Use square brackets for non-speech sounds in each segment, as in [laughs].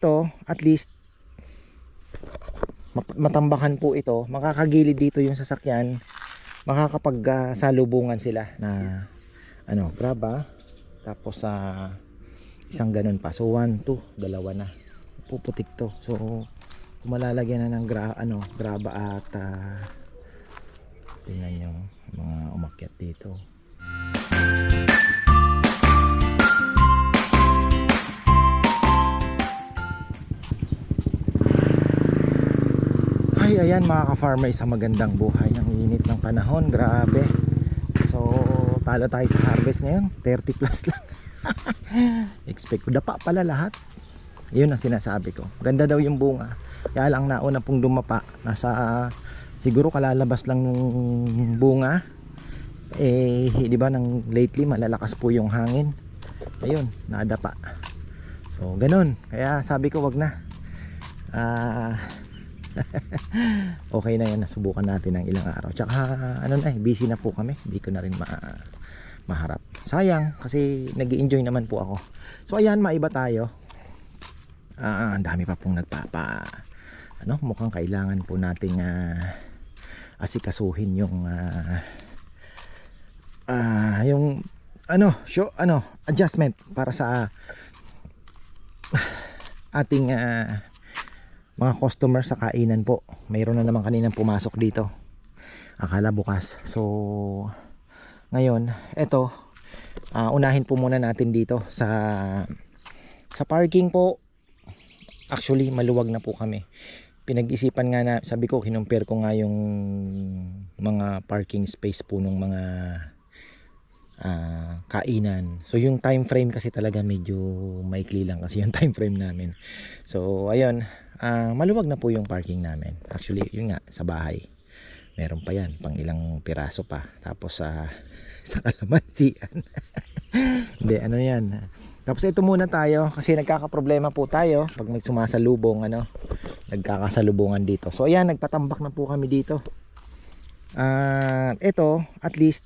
to, at least matambakan po ito, makakagilid dito yung sasakyan, makakapag ah, salubungan sila na ano, graba, tapos sa isang ganun pa. So 1, 2, dalawa na. Puputik to. So kung malalagyan na ng gra ano, graba at ah, tingnan nyo mga umakyat dito. Ay, ayan mga ka-farmer, isang magandang buhay. Ang init ng panahon, grabe. So, talo tayo sa harvest ngayon. 30 plus lang. [laughs] Expect ko. Dapa pala lahat. Yun ang sinasabi ko. Ganda daw yung bunga. Kaya lang nauna pong dumapa. Nasa, siguro kalalabas lang nung bunga. Eh, di ba, nang lately malalakas po yung hangin. Ayun, nadapa. So, ganun. Kaya sabi ko, wag na. Ah, [laughs] okay na yan. Nasubukan natin ng ilang araw. Tsaka ano na eh busy na po kami. Hindi ko na rin ma maharap. Sayang kasi nag enjoy naman po ako. So ayan maiba tayo. Ah ang dami pa pong nagpapa ano mukhang kailangan po nating ah, asikasuhin yung ah, ah, yung ano show ano adjustment para sa ating ah, mga customer sa kainan po. Mayroon na naman kaninang pumasok dito. Akala bukas. So ngayon eto ah, unahin po muna natin dito sa sa parking po. Actually maluwag na po kami. Pinag-isipan nga na sabi ko kinumpare ko nga yung mga parking space po ng mga ah, kainan. So yung time frame kasi talaga medyo maikli lang kasi yung [laughs] time frame namin. So ayun Ah, maluwag na po yung parking namin. Actually, yun nga, sa bahay. Meron pa yan, pang ilang piraso pa. Tapos sa [laughs] sa kalamansian. [laughs] Hindi, ano yan. Tapos ito muna tayo kasi nagkakaproblema po tayo pag may sumasalubong ano, nagkakasalubungan dito. So ayan, nagpatambak na po kami dito. Ah, ito, at least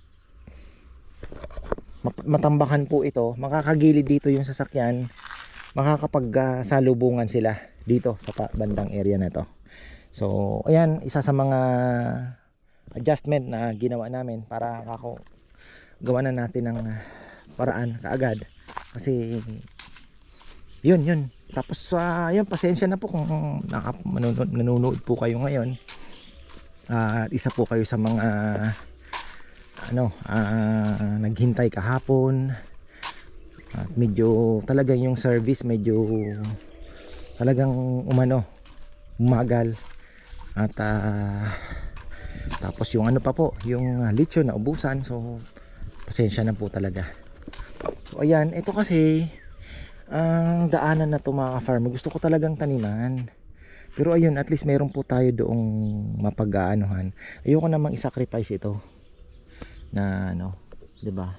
matambakan po ito, makakagilid dito yung sasakyan, makakapag ah, salubungan sila dito sa bandang area na to. So, ayan, isa sa mga adjustment na ginawa namin para ako gawa na natin ng ah, paraan kaagad. Kasi yun, yun. Tapos uh, yun, pasensya na po kung naka, manonood, nanonood po kayo ngayon. Ah, isa po kayo sa mga ano, ah, naghintay kahapon. At medyo talaga yung service medyo talagang umano umagal. At ah, tapos yung ano pa po yung uh, lechon na ubusan. So pasensya na po talaga. So ayan ito kasi ang daanan na to mga farmer gusto ko talagang taniman. Pero ayun at least meron po tayo doong mapag-aanuhan. Ayoko namang isacrifice ito. Na ano 'di ba?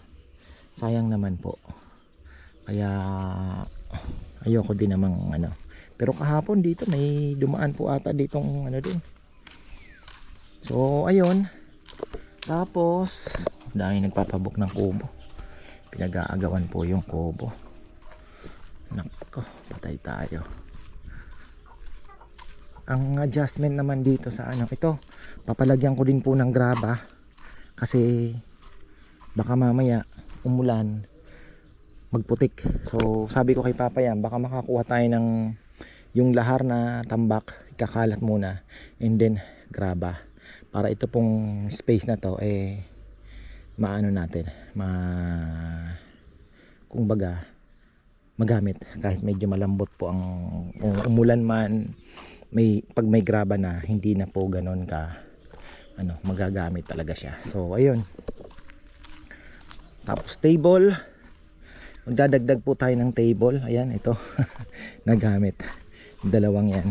Sayang naman po. Kaya ayoko din namang ano pero kahapon dito may dumaan po ata ditong ano din. So ayun. Tapos dahil nagpapabok ng kubo. Pinag-aagawan po yung kubo. Nako, patay tayo. Ang adjustment naman dito sa ano ito, papalagyan ko din po ng graba kasi baka mamaya umulan magputik. So sabi ko kay Papa yan, baka makakuha tayo ng yung lahar na tambak kakalat muna and then graba. Para ito pong space na to eh maano natin ma kung baga magamit. Kahit medyo malambot po ang kung umulan man may pag may graba na hindi na po ganon ka ano magagamit talaga siya. So ayun. Tapos table. Magdadagdag po tayo ng table. Ayan ito. [laughs] Nagamit dalawang yan.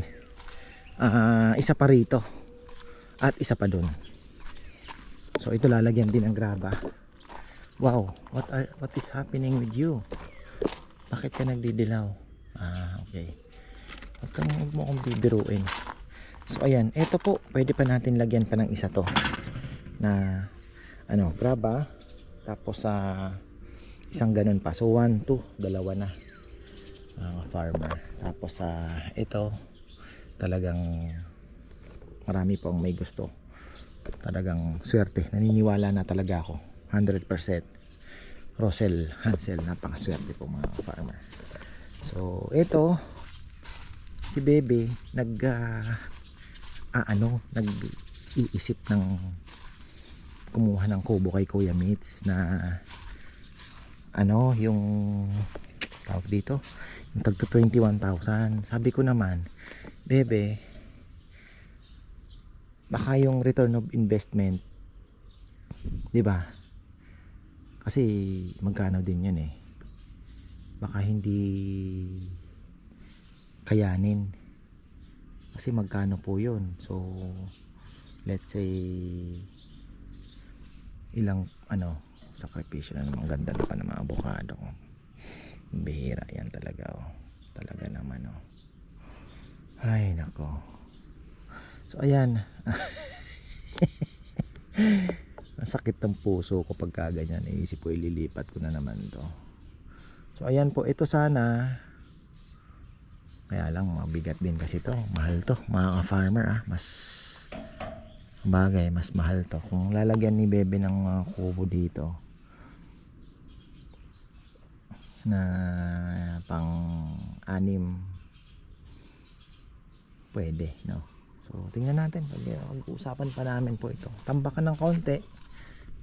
Ah, isa pa rito. At isa pa dun. So ito lalagyan din ng graba. Wow what are what is happening with you? Bakit ka nagdidilaw? Ah okay. Huwag kang huwag mo akong bibiruin. So ayan ito po. Pwede pa natin lagyan pa ng isa to. Na ano graba. Tapos sa isang ganun pa. So 1, 2, dalawa na mga farmer. Tapos sa ito talagang marami pong may gusto. Talagang swerte. Naniniwala na talaga ako. 100% Rosel Hansel napakaswerte po mga farmer. So ito si Bebe nag ah, ah, ano nag iisip ng kumuha ng kubo kay Kuya Mitz na ano yung tawag dito tagto 21,000 sabi ko naman bebe baka yung return of investment di ba? Kasi magkano din yun eh. Baka hindi kayanin. Kasi magkano po yun? So let's say ilang ano sakripisyo na naman ganda pa ng mga avocado bihira yan talaga oh. Talaga naman oh. Ay nako. So ayan. [laughs] Ang sakit puso ko pagka ganyan. Iisip ko ililipat ko na naman to. So ayan po. Ito sana kaya lang mabigat din kasi to. Mahal to mga ka-farmer ah. Mas bagay mas mahal to. Kung lalagyan ni bebe ng mga kubo dito na pang anim. Pwede no? So tingnan natin. Pag pag-uusapan pa namin po ito. Tambakan ng konti.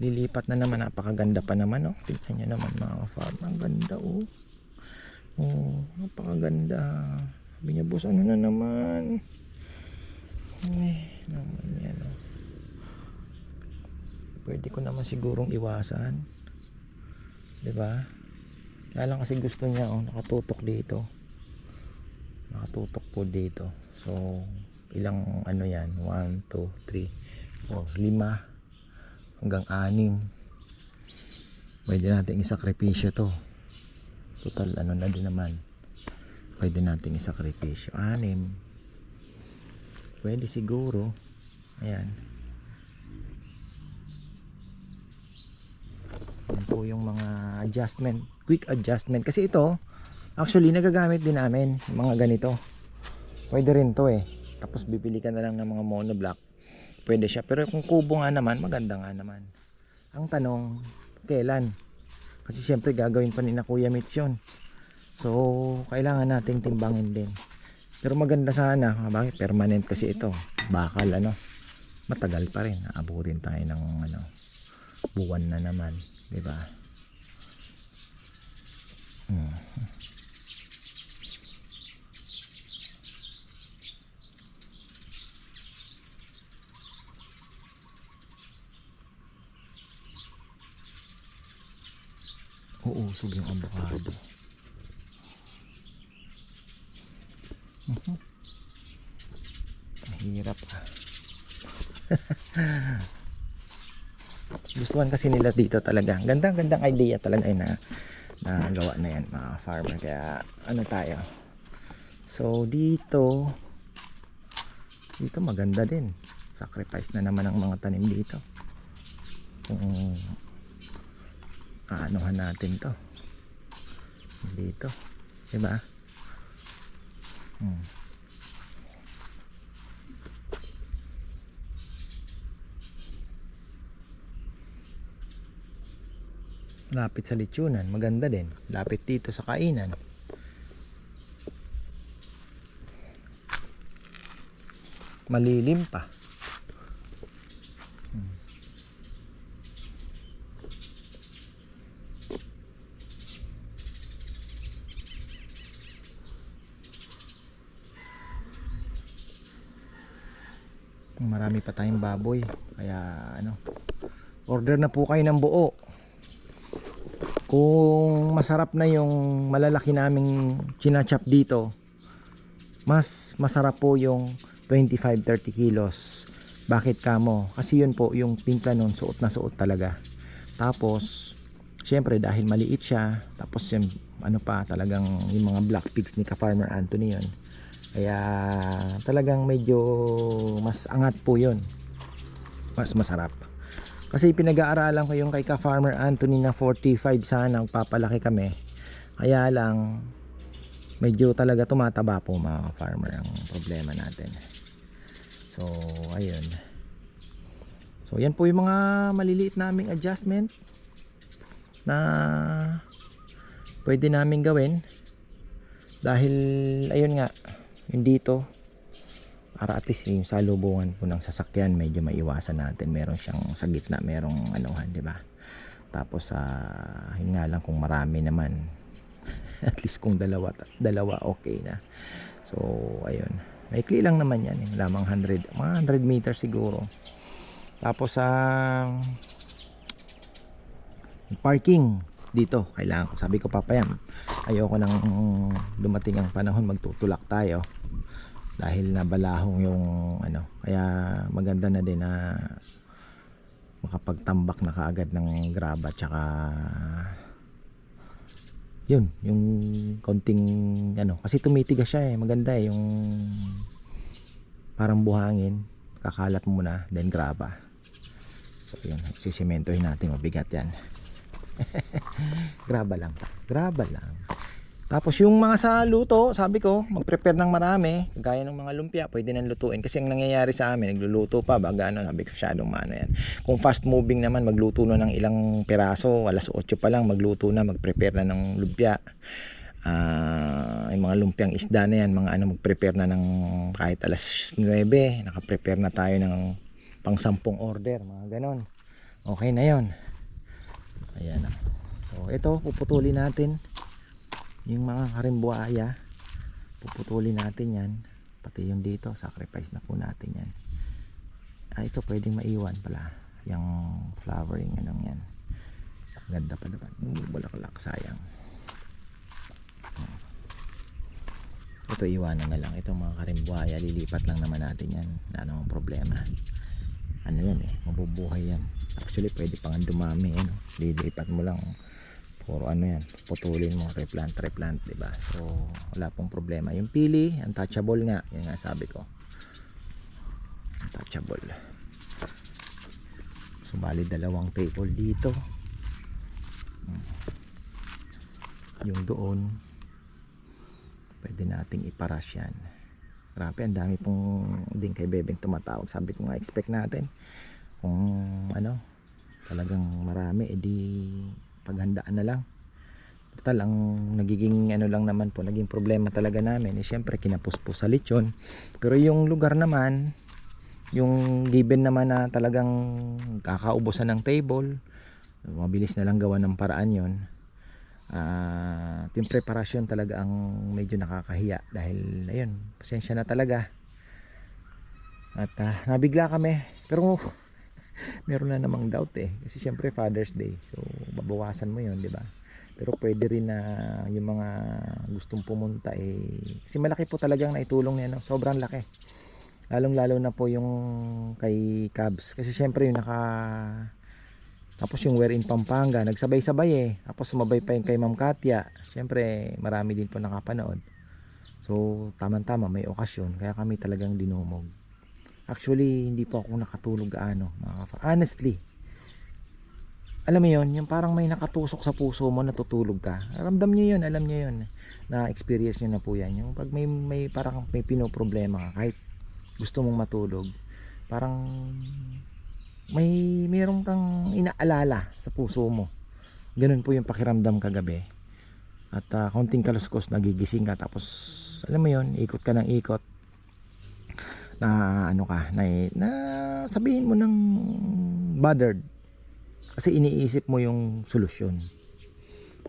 Lilipat na naman. Napakaganda pa naman oh tingnan nyo naman mga farm ang ganda oh. Oh napakaganda. Sabi niya boss ano na naman? Ay naman yan oh? Pwede ko naman sigurong iwasan. Di ba kaya lang kasi gusto niya oh nakatutok dito. Nakatutok po dito. So ilang ano yan? 1, 2, 3 4, 5 hanggang 6 pwede natin isakripisyo to. Total ano na din naman. Pwede natin isakripisyo. 6 pwede siguro. Ayan Yan po yung mga adjustment, quick adjustment. Kasi ito, actually nagagamit din namin mga ganito. Pwede rin to eh. Tapos bibili ka na lang ng mga monoblock. Pwede siya. Pero kung kubo nga naman, maganda nga naman. Ang tanong, kailan? Kasi syempre gagawin pa ni na Kuya Mitch yun. So, kailangan nating timbangin din. Pero maganda sana, bakit permanent kasi ito. Bakal ano. Matagal pa rin. Aabutin tayo ng ano, buwan na naman. 'di ba? Hmm. Uusog yung avocado. Mhm. Mahirap ah. [laughs] gustuhan kasi nila dito talaga. Gandang gandang idea talaga ay na na gawa na yan mga farmer. Kaya ano tayo? So dito dito maganda din. Sacrifice na naman ang mga tanim dito. Kung aanuhan natin to. Dito. Diba? Hmm. Lapit sa lechonan maganda din. Lapit dito sa kainan. Malilim pa. Marami pa tayong baboy. Kaya ano order na po kayo ng buo kung masarap na yung malalaki naming chinachap dito mas masarap po yung 25-30 kilos. Bakit kamo? kasi yun po yung timpla nun suot na suot talaga. Tapos syempre dahil maliit siya tapos yung ano pa talagang yung mga black pigs ni ka farmer Anthony yun. Kaya talagang medyo mas angat po yun. Mas masarap kasi pinag-aaralan ko yung kay ka Farmer Anthony na 45 sana papalaki kami. Kaya lang medyo talaga tumataba po mga farmer ang problema natin. So ayun. So yan po yung mga maliliit naming adjustment na pwede namin gawin. Dahil ayun nga yung dito para at least yung salubungan po ng sasakyan medyo maiwasan natin. Meron siyang sa gitna merong anuhan di ba? Tapos sa yun nga lang kung marami naman. [laughs] At least kung dalawa dalawa okay na. So ayun. Maikli lang naman yan eh. lamang 100 mga 100 meters siguro. Tapos sa parking dito. Kailangan ko sabi ko papayam. Ayoko nang dumating ang panahon magtutulak tayo dahil nabalahong yung ano kaya maganda na din na makapagtambak na kaagad ng graba tsaka yun yung konting ano kasi tumitigas siya eh maganda eh yung parang buhangin kakalat muna then graba. So yun sisimentohin natin mabigat yan. [laughs] Graba lang graba lang tapos yung mga sa luto, sabi ko, mag-prepare ng marami, gaya ng mga lumpia, pwede nang lutuin. Kasi ang nangyayari sa amin, nagluluto pa, baga ano, sabi ko, masyadong maano yan. Kung fast moving naman, magluto na ng ilang piraso, alas 8 pa lang, magluto na, mag-prepare na ng lumpia. Ah, yung mga lumpiang isda na yan, mga ano, mag-prepare na ng kahit alas 9, naka-prepare na tayo ng pang sampung order, mga ganon. Okay na yon Ayan na. So, ito, puputulin natin yung mga karimbuaya puputulin natin yan. Pati yung dito sacrifice na po natin yan. Ah ito pwedeng maiwan pala. Yung flowering anong yan. Ganda pa naman. Bulaklak sayang. Ito iwanan na lang. Itong mga karimbuaya lilipat lang naman natin yan. Wala namang problema. Ano yan eh mabubuhay yan. Actually pwede pang dumami ano lilipat mo lang puro ano yan putulin mo replant replant diba so wala pong problema. Yung pili untouchable nga yun nga sabi ko. Untouchable. Sumali dalawang table dito. Hmm. yung doon pwede nating iparas yan. Grabe ang dami pong din kay Bebeng tumatawag. Sabi ko nga expect natin kung ano talagang marami edi paghandaan na lang. Total ang nagiging ano lang naman po naging problema talaga namin eh syempre kinapuspos sa lechon. Pero yung lugar naman yung given naman na talagang kakaubusan ng table mabilis na lang gawa ng paraan yon ah yung preparasyon talaga ang medyo nakakahiya dahil ayun pasensya na talaga. At ah, nabigla kami. Pero meron na namang doubt eh. Kasi syempre Father's Day. So babawasan mo yon di ba? Pero pwede rin na yung mga gustong pumunta eh kasi malaki po talagang naitulong niya no? sobrang laki. Lalong lalo na po yung kay Cubs. Kasi syempre yung naka tapos yung in Pampanga nagsabay-sabay eh. Tapos sumabay pa yung kay Ma'am Katya. Syempre marami din po nakapanood. So tamang-tama may okasyon. Kaya kami talagang dinumog Actually, hindi po ako nakatulog gaano. Honestly. Alam mo yon yung parang may nakatusok sa puso mo, natutulog ka. Ramdam nyo yun, alam nyo yun. Na-experience nyo na po yan. Yung pag may, may parang may pinoproblema ka, kahit gusto mong matulog, parang may meron kang inaalala sa puso mo. Ganun po yung pakiramdam kagabi. At ah, konting kaluskos, nagigising ka. Tapos, alam mo yon ikot ka ng ikot na ano ka na, na sabihin mo ng bothered. Kasi iniisip mo yung solusyon.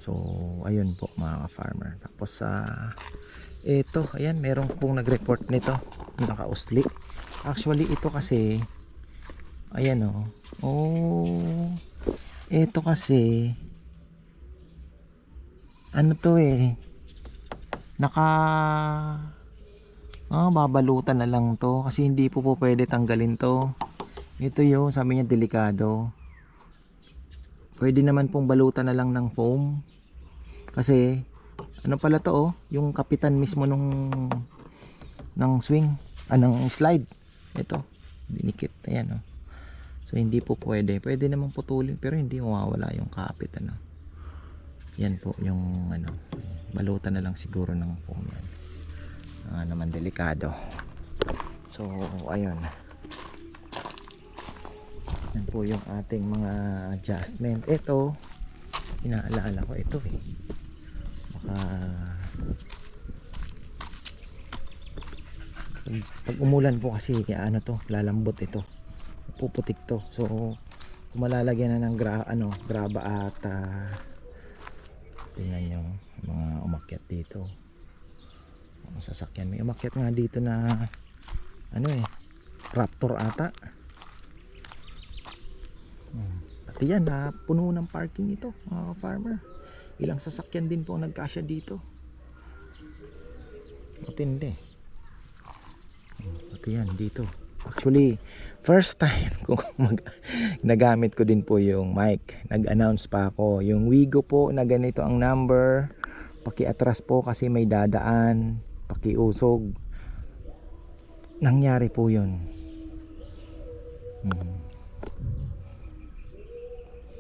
So ayun po mga farmer tapos sa ito ayan meron pong nag-report nito. Nakausli. Actually ito kasi ayan oh. Oh ito kasi ano to eh naka Ah, babalutan na lang to kasi hindi po po pwede tanggalin to. Ito yung sabi niya delikado. Pwede naman pong balutan na lang ng foam. Kasi ano pala to oh, yung kapitan mismo nung ng swing, ah, ng slide. Ito, dinikit. Ayan oh. So hindi po pwede. Pwede naman putulin pero hindi mawawala yung kapit ano. Yan po yung ano. balutan na lang siguro ng foam yan ah, naman delikado. So ayun. Yan po yung ating mga adjustment. Ito inaalala ko ito eh. Baka pag, umulan po kasi ano to lalambot ito. Puputik to. So kung malalagyan na ng gra, ano, graba at ah, tingnan nyo mga umakyat dito ang sasakyan may umakyat nga dito na ano eh raptor ata. Hmm. pati yan na puno ng parking ito mga farmer ilang sasakyan din po nagkasya dito. Matindi. Pati yan dito. Actually first time [laughs] ko mag nagamit ko din po yung mic. Nag-announce pa ako. Yung Wigo po na ganito ang number. Pakiatras po kasi may dadaan pakiusog. Nangyari po yun. Hmm.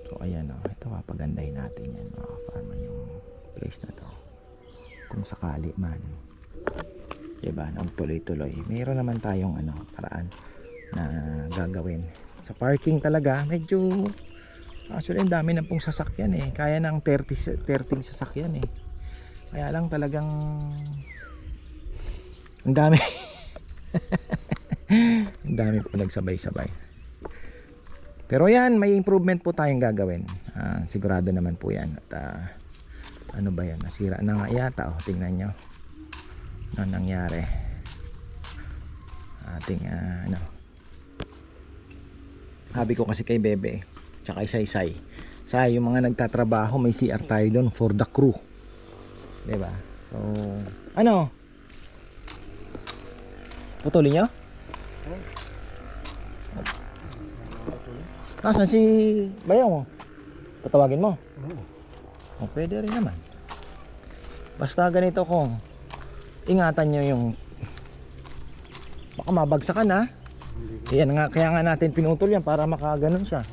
so ayan o ito papagandahin natin yan mga farmer yung place na to. Kung sakali man. Diba? Nang tuloy-tuloy mayroon naman tayong ano paraan na gagawin. Sa parking talaga medyo actually ang dami na pong sasakyan eh. Kaya ng 30 30 sasakyan eh. Kaya lang talagang ang dami. [laughs] Ang dami po nagsabay-sabay. Pero yan may improvement po tayong gagawin. Ah, sigurado naman po yan. At ah, ano ba yan? Nasira na nga yata. Oh, tingnan nyo. Ano nangyari? Ating ah, ano? Sabi ko kasi kay Bebe tsaka Isay Say sa yung mga nagtatrabaho may CR tayo doon for the crew. 'di ba so ano putulin nyo Nasaan si Bayaw mo? Patawagin mo? O, pwede rin naman. Basta ganito kung ingatan nyo yung baka mabagsakan ha. Yan nga, kaya nga natin pinutol yan para makaganon siya.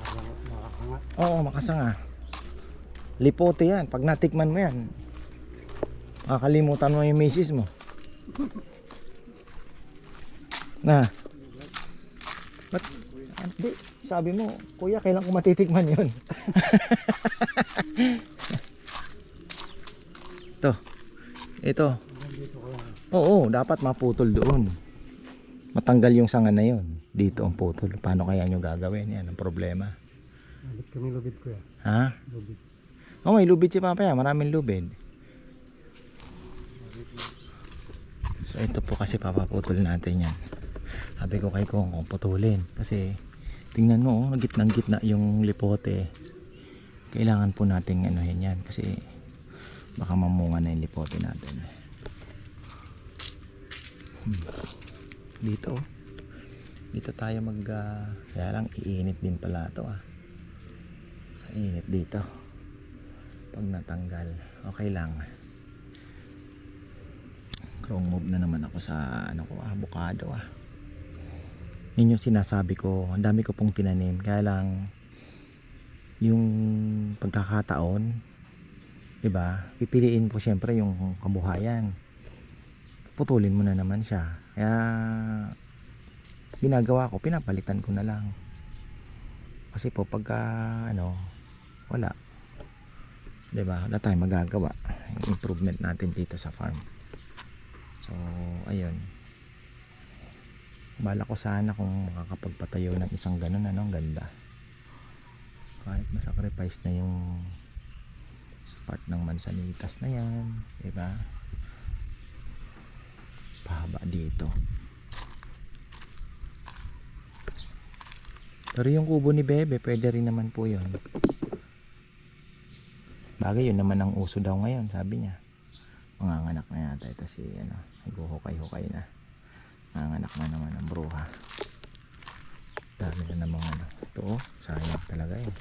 Oo, makasanga. Lipote yan. Pag natikman mo yan, makakalimutan mo yung misis mo. Na. Ba't, hindi, sabi mo, kuya, kailan ko matitikman yun? [laughs] Ito. Ito. Oo, dapat maputol doon. Matanggal yung sanga na yun. Dito ang putol. Paano kaya nyo gagawin? Yan ang problema. Lubid kami lubid ko yan. Ha? Lubid. Oh, may lubid si Papa. Maraming lubid. So ito po kasi papaputol natin yan. Sabi ko kay Kong kung putulin. Kasi tingnan mo, oh, gitnang gitna yung lipote. Kailangan po nating anuhin yan. Kasi baka mamunga na yung lipote natin. Hmm. Dito oh. Dito tayo mag ah, kaya lang iinit din pala ito ah. Init dito. Pag natanggal, okay lang. Wrong move na naman ako sa ano ko, avocado ah. Yun sinasabi ko, ang dami ko pong tinanim. Kaya lang, yung pagkakataon, 'di ba? Pipiliin po siyempre yung kabuhayan. Putulin mo na naman siya. Kaya ginagawa ko, pinapalitan ko na lang. Kasi po pagka ano, wala. 'Di ba? Wala tayong magagawa. Improvement natin dito sa farm. So, ayun. Bala ko sana kung makakapagpatayo ng isang ganun, ano, ang ganda. Kahit masacrifice na yung part ng mansanitas na yan, di ba? Pahaba dito. Pero yung kubo ni Bebe, pwede rin naman po yun. Bagay yun naman ang uso daw ngayon, sabi niya. Manganganak na yata ito si, ano, naghuhukay-hukay na. Manganganak na naman ang bruha. Dami na namang ano. Ito oh, sayang talaga yun.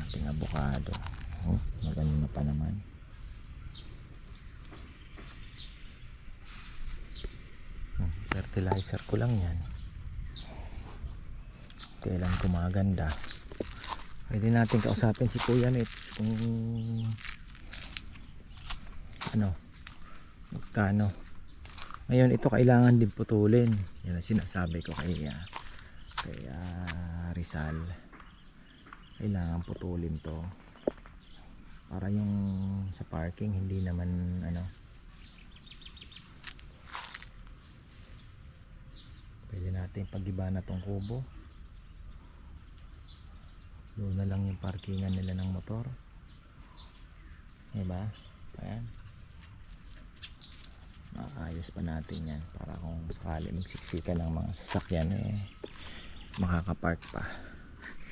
Ating abukado. Oh, maganda na pa naman. Hmm, fertilizer ko lang yan. Kailan kumaganda. Pwede natin kausapin si Kuya Mitch kung ano magkano ngayon ito kailangan din putulin. Yan ang sinasabi ko kay ah, kay ah, Rizal. Kailangan putulin to. Para yung sa parking hindi naman ano. Pwede natin pag-iba na tong kubo. Doon na lang yung parkingan nila ng motor. Diba? Ayan maayos pa natin yan. Para kung sakali magsiksikan ng mga sasakyan eh makakapark pa.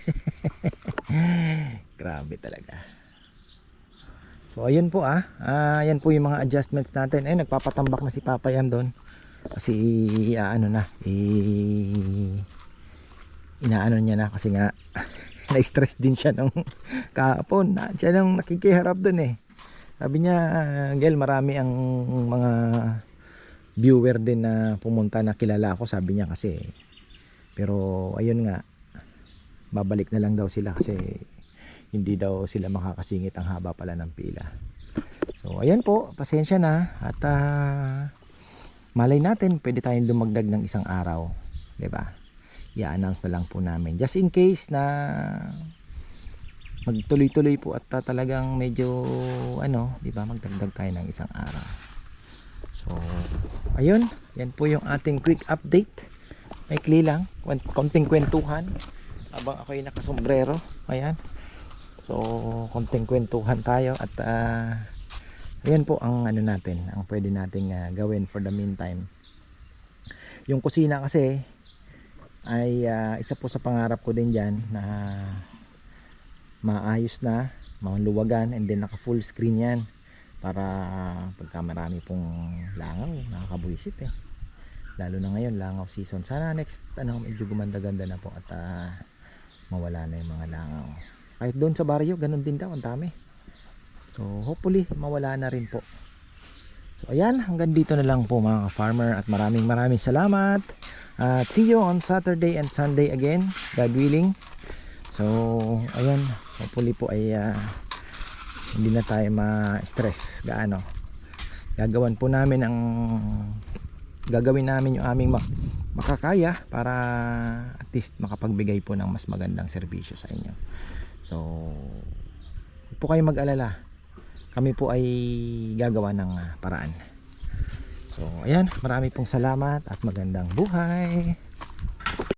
[laughs] Grabe talaga. So ayun po ah. Ah yan po yung mga adjustments natin. Eh nagpapatambak na si Papa Yam doon. Kasi ah, ano na eh, inaano niya na kasi nga [laughs] na-stress din siya nung [laughs] kahapon. Siya nung nakikiharap doon eh sabi niya Gel marami ang mga viewer din na pumunta na kilala ako sabi niya kasi. Pero ayun nga babalik na lang daw sila kasi hindi daw sila makakasingit ang haba pala ng pila. So ayan po pasensya na. At ah, malay natin pwede tayong lumagdag ng isang araw 'di ba? I-announce na lang po namin. Just in case na magtuloy-tuloy po at talagang medyo ano 'di ba magdagdag tayo ng isang araw. So ayun. Yan po yung ating quick update. Maikli lang. Konting kwentuhan. Habang ako'y nakasombrero. Ayan. So konting kwentuhan tayo at ah, ayan po ang ano natin ang pwede nating ah, gawin for the meantime. Yung kusina kasi ay ah, isa po sa pangarap ko din dyan na maayos na maluwagan and then naka full screen yan para pagka marami pong langaw nakakabuisit eh. Lalo na ngayon langaw season. Sana next ano medyo gumanda-ganda na po at ah, mawala na yung mga langaw. Kahit doon sa baryo ganun din daw ang dami. So hopefully mawala na rin po. So ayan hanggang dito na lang po mga farmer at maraming maraming salamat. At see you on Saturday and Sunday again God willing. So ayan hopefully po ay ah, hindi na tayo ma-stress gaano. Gagawan po namin ang gagawin namin yung aming mak- makakaya para at least makapagbigay po ng mas magandang serbisyo sa inyo. So huwag po kayo mag-alala. Kami po ay gagawa ng ah, paraan. So ayan marami pong salamat at magandang buhay